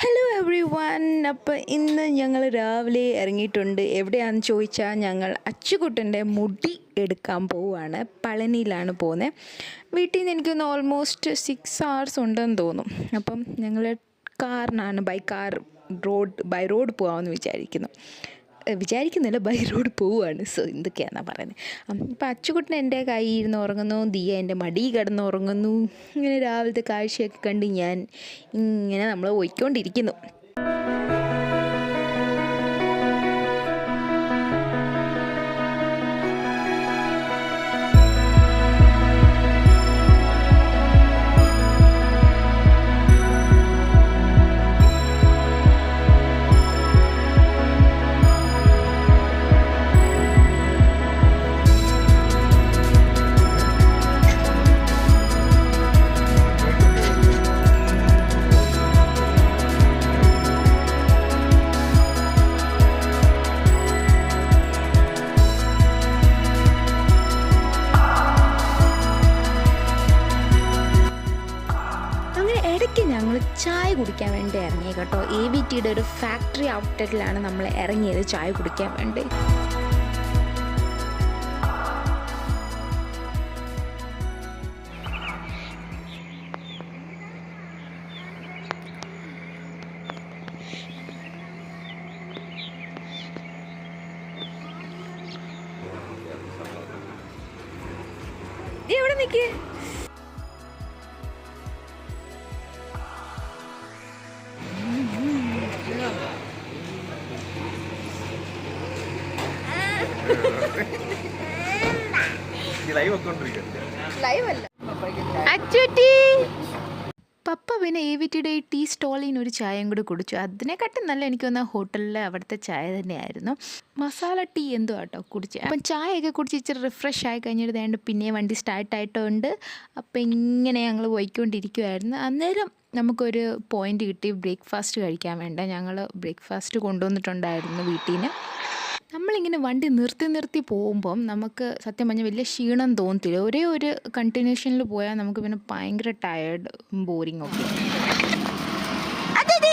Hello every one അപ്പോൾ ഇന്ന് ഞങ്ങൾ രാവിലെ ഇറങ്ങിയിട്ടുണ്ട്. എവിടെയാണെന്ന് ചോദിച്ചാൽ ഞങ്ങൾ അച്ചുകുട്ടന്റെ മുടി എടുക്കാൻ പോവുകയാണ്. പളനിയിലാണ് പോകുന്നത് വീട്ടിൽ നിന്ന് എനിക്കൊന്ന് ഓൾമോസ്റ്റ് സിക്സ് അവേഴ്സ് ഉണ്ടെന്ന് തോന്നും. അപ്പം ഞങ്ങൾ കാറിനാണ് by car road by road പോകാമെന്ന് വിചാരിക്കുന്നു. വിചാരിക്കുന്നില്ല ബൈ റോഡ് പോവുകയാണ്. സോ എന്തൊക്കെയാണ് പറയുന്നത്. അപ്പം അച്ചുകുട്ടൻ എന്റെ കൈ ഇരുന്ന് ഉറങ്ങുന്നു ദിയ എന്റെ മടി കിടന്ന് ഉറങ്ങുന്നു. ഇങ്ങനെ രാവിലത്തെ കാഴ്ചയൊക്കെ കണ്ട് ഞാൻ ഇങ്ങനെ നമ്മൾ പോയിക്കൊണ്ടിരിക്കുന്നു. ചായ കുടിക്കാൻ വേണ്ടി ഇറങ്ങി കേട്ടോ. എ വി ടിയുടെ ഒരു ഫാക്ടറി ഔട്ട്ലെറ്റിലാണ് നമ്മൾ ഇറങ്ങിയത് ചായ കുടിക്കാൻ വേണ്ടി. എവിടെ നിൽക്കേ പപ്പ പിന്നെ എ വി ടിയുടെ ടീ സ്റ്റോളിൽ നിന്ന് ഒരു ചായയും കൂടി കുടിച്ചു. അതിനെക്കാട്ടും നല്ല എനിക്ക് വന്ന ഹോട്ടലിലെ അവിടുത്തെ ചായ തന്നെയായിരുന്നു. മസാല ടീ എന്തോ കേട്ടോ കുടിച്ച്. അപ്പം ചായയൊക്കെ കുടിച്ച് ഇച്ചിരി റിഫ്രഷ് ആയി കഴിഞ്ഞിട്ട് വേണ്ട പിന്നെ വണ്ടി സ്റ്റാർട്ട് ആയിട്ടുണ്ട്. അപ്പം ഇങ്ങനെ ഞങ്ങൾ പോയിക്കൊണ്ടിരിക്കുമായിരുന്നു അന്നേരം നമുക്കൊരു പോയിന്റ് കിട്ടി. ബ്രേക്ക്ഫാസ്റ്റ് കഴിക്കാൻ വേണ്ട. ഞങ്ങൾ ബ്രേക്ക്ഫാസ്റ്റ് കൊണ്ടുവന്നിട്ടുണ്ടായിരുന്നു വീട്ടിൽ നിന്ന് നമ്മളിങ്ങനെ വണ്ടി നിർത്തി നിർത്തി പോകുമ്പം നമുക്ക് സത്യം പറഞ്ഞാൽ വലിയ ക്ഷീണം തോന്നത്തില്ല. ഒരേ ഒരു കണ്ടിന്യൂഷനിൽ പോയാൽ നമുക്ക് പിന്നെ ഭയങ്കര ടയേർഡ് ബോറിംഗ് ഒക്കെ. അതെടി.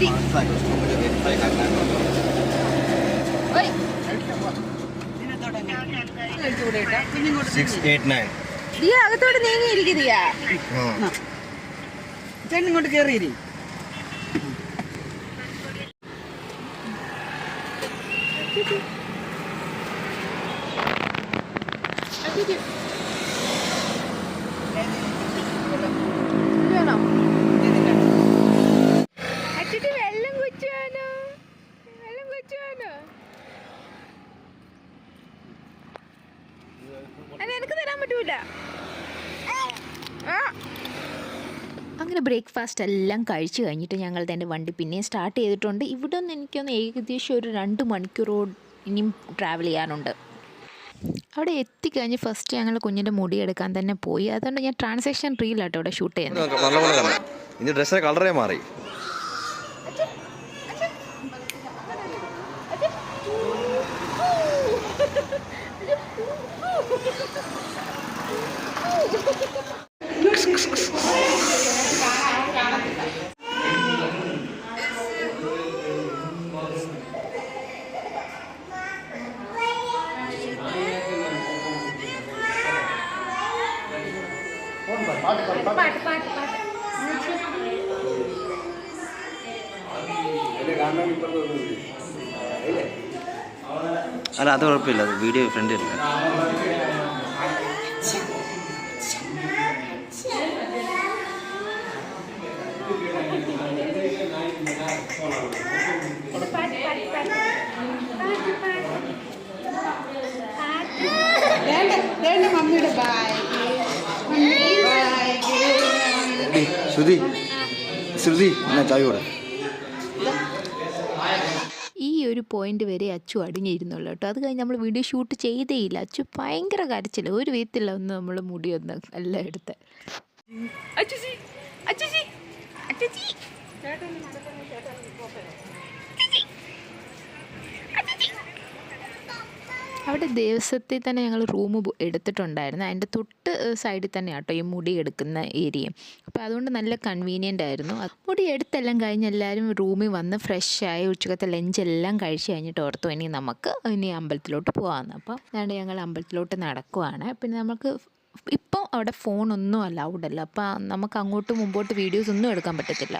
എവിടെ പോ ഇങ്ങോട്ട് കയറിക്കേ കഴിക്കേ ദിയ വാ മക്കളോട് പോ ഓയ് സിക്സ് എയ്റ്റ് നയൻ ദിയ. അകത്തോട്ട് നീങ്ങിയിരിക്കും ദിയ ചേട്ടൻ ഇങ്ങോട്ട് കയറിയിരി വേണോ അങ്ങനെ ബ്രേക്ക്ഫാസ്റ്റ് എല്ലാം കഴിച്ചു കഴിഞ്ഞിട്ട് ഞങ്ങൾ തന്നെ വണ്ടി പിന്നെയും സ്റ്റാർട്ട് ചെയ്തിട്ടുണ്ട്. ഇവിടെ നിന്ന് എനിക്കൊന്ന് ഏകദേശം ഒരു രണ്ട് മണിക്കൂറോ ഇനിയും ട്രാവൽ ചെയ്യാനുണ്ട്. അവിടെ എത്തിക്കഴിഞ്ഞ് ഫസ്റ്റ് ഞങ്ങൾ കുഞ്ഞിന്റെ മുടി എടുക്കാൻ തന്നെ പോയി. അതുകൊണ്ട് ഞാൻ ട്രാൻസാക്ഷൻ റീലാട്ടോ ഇവിടെ ഷൂട്ട് ചെയ്യുന്നത്. ഇനി ഡ്രസ്സിന്റെ കളറേ മാറി. അല്ല അത് കുഴപ്പമില്ല അത് വീഡിയോ ഫ്രണ്ട് ഇല്ല വേണ്ട വേണ്ട മമ്മിയുടെ ബായ് ബായ് ശ്രുതി. ശ്രുതി എന്നാ ചായ കൂടെ ഈ ഒരു പോയിന്റ് വരെ അച്ചു അടങ്ങിയിരുന്നുള്ളൂ കേട്ടോ. അത് കഴിഞ്ഞ് നമ്മൾ വീഡിയോ ഷൂട്ട് ചെയ്തേയില്ല. അച്ചു ഭയങ്കര കരച്ചില്ല ഒരു വിധത്തില്ല ഒന്ന് നമ്മൾ മുടിയൊന്ന് എല്ലാം എടുത്ത്. അവിടെ ദേവസ്വത്തിൽ തന്നെ ഞങ്ങൾ റൂം എടുത്തിട്ടുണ്ടായിരുന്നു. അതിന്റെ തൊട്ട് സൈഡിൽ തന്നെ ആട്ടോ ഈ മുടി എടുക്കുന്ന ഏരിയ അപ്പോൾ അതുകൊണ്ട് നല്ല കൺവീനിയന്റ് ആയിരുന്നു. മുടി എടുത്തെല്ലാം കഴിഞ്ഞ് എല്ലാവരും റൂമിൽ വന്ന് ഫ്രഷായി ഉച്ചക്കത്തെ ലഞ്ച് എല്ലാം കഴിച്ച് കഴിഞ്ഞിട്ട് ഓർത്തു ഇനി നമുക്ക് ഇനി അമ്പലത്തിലോട്ട് പോകാമെന്ന് അപ്പോൾ അതുകൊണ്ട് ഞങ്ങൾ അമ്പലത്തിലോട്ട് നടക്കുവാണ്. പിന്നെ നമുക്ക് ഇപ്പം അവിടെ ഫോണൊന്നും അലൗഡ് അല്ല. അപ്പോൾ നമുക്ക് അങ്ങോട്ട് മുമ്പോട്ട് വീഡിയോസ് ഒന്നും എടുക്കാൻ പറ്റത്തില്ല.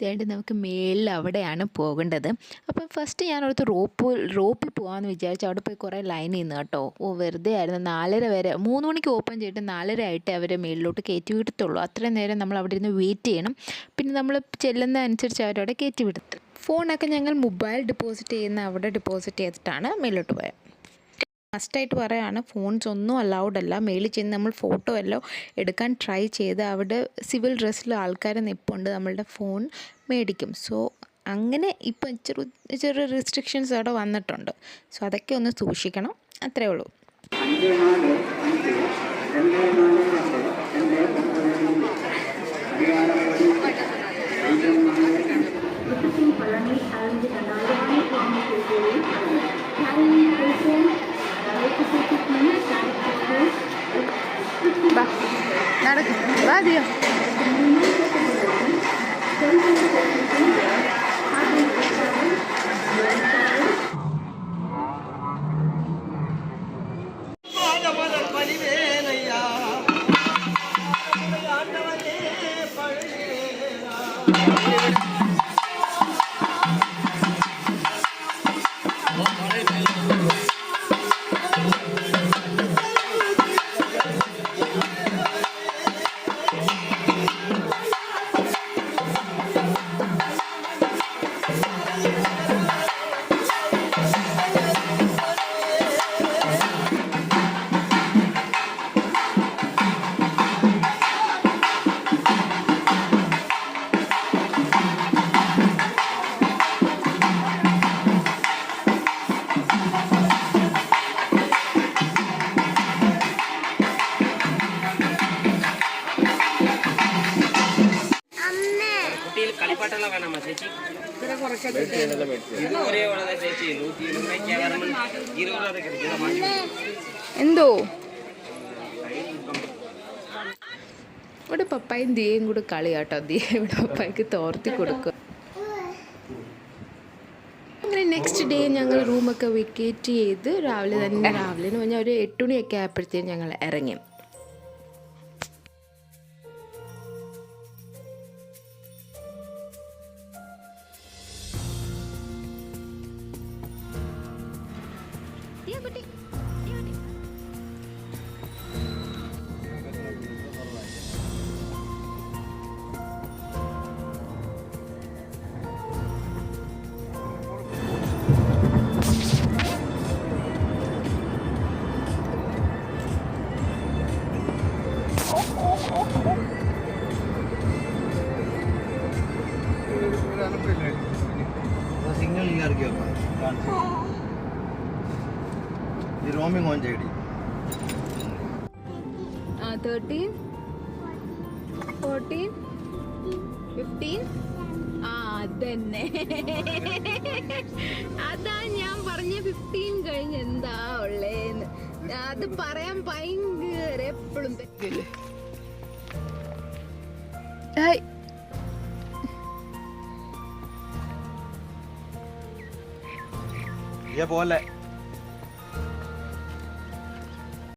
ഇതേണ്ട് നമുക്ക് മേളിൽ അവിടെയാണ് പോകേണ്ടത്. അപ്പം ഫസ്റ്റ് ഞാനടുത്ത് റോപ്പ് റോപ്പിൽ പോകാമെന്ന് വിചാരിച്ചു അവിടെ പോയി കുറേ ലൈൻ നിന്ന് കേട്ടോ. ഓ വെറുതെ ആയിരുന്നു. നാലര വരെ മൂന്ന് മണിക്ക് ഓപ്പൺ ചെയ്തിട്ട് നാലര ആയിട്ട് അവരെ മേളിലോട്ട് കയറ്റി വിടത്തുള്ളൂ. അത്രയും നേരം നമ്മൾ അവിടെ ഇരുന്ന് വെയിറ്റ് ചെയ്യണം. പിന്നെ നമ്മൾ ചെല്ലുന്ന അനുസരിച്ച് അവരവിടെ കയറ്റി വിടത്തും. ഫോണൊക്കെ ഞങ്ങൾ മൊബൈൽ ഡെപ്പോസിറ്റ് ചെയ്യുന്ന അവിടെ ഡെപ്പോസിറ്റ് ചെയ്തിട്ടാണ് മേളിലോട്ട് പോയത് മസ്റ്റായിട്ട് പറയുകയാണ് ഫോൺസ് ഒന്നും അലൗഡ് അല്ല മേളിൽ ചെന്ന് നമ്മൾ ഫോട്ടോ എല്ലാം എടുക്കാൻ ട്രൈ ചെയ്ത് അവിടെ സിവിൽ ഡ്രസ്സിൽ ആൾക്കാർ നിൽപ്പുണ്ട് നമ്മളുടെ ഫോൺ മേടിക്കും സോ അങ്ങനെ ഇപ്പം ചെറു ചെറിയ റെസ്ട്രിക്ഷൻസ് അവിടെ വന്നിട്ടുണ്ട് സോ അതൊക്കെ ഒന്ന് സൂക്ഷിക്കണം അത്രേ ഉള്ളൂ Va, claro que va, Dios. എന്തോ? ഇവിടെ പപ്പായും ദിയയും കൂടെ കളി കേട്ടോ ദിയ ഇവിടെ പപ്പായ്ക്ക് തോർത്തി കൊടുക്കുക അങ്ങനെ നെക്സ്റ്റ് ഡേ ഞങ്ങൾ റൂമൊക്കെ വെക്കേറ്റ് ചെയ്ത് രാവിലെ തന്നെ രാവിലെ എന്ന് പറഞ്ഞാൽ ഒരു എട്ട് മണിയൊക്കെ ആയപ്പോഴത്തേക്കും ഞങ്ങൾ ഇറങ്ങി. ഈ റോമിംഗ് ഓൺ ചെയ്യടി തേർട്ടീൻ ഫോർട്ടീൻ ഫിഫ്റ്റീൻ ആ അതന്നെ. അതാ ഞാൻ പറഞ്ഞ ഫിഫ്റ്റീൻ കഴിഞ്ഞ് എന്താ ഉള്ളേന്ന്. അത് പറയാൻ ഭയങ്കര എപ്പോഴും തെറ്റില്ലേ ഏ പോലെ